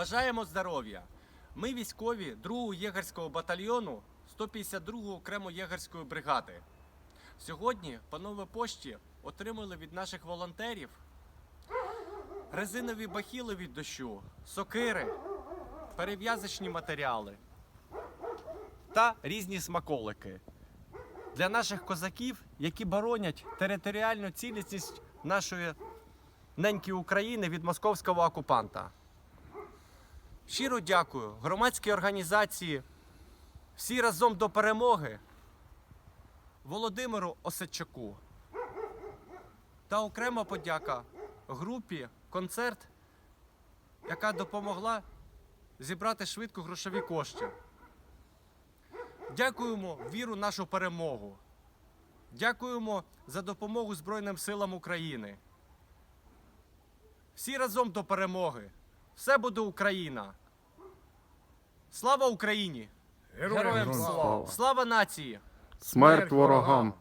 Бажаємо здоров'я. Ми військові 2-го єгерського батальйону 152-го окремо єгерської бригади. Сьогодні по новій пошті отримали від наших волонтерів резинові бахіли від дощу, сокири, перев'язочні матеріали та різні смаколики для наших козаків, які боронять територіальну цілісність нашої неньки України від московського окупанта. Щиро дякую громадській організації всі разом до перемоги Володимиру Осадчаку. Та окрема подяка групі концерт, яка допомогла зібрати швидко грошові кошти. Дякуємо віру нашу перемогу. Дякуємо за допомогу Збройним силам України. Всі разом до перемоги. Все буде Україна. Слава Україні! Героям Героям слава! слава! Слава нації! Смерть ворогам!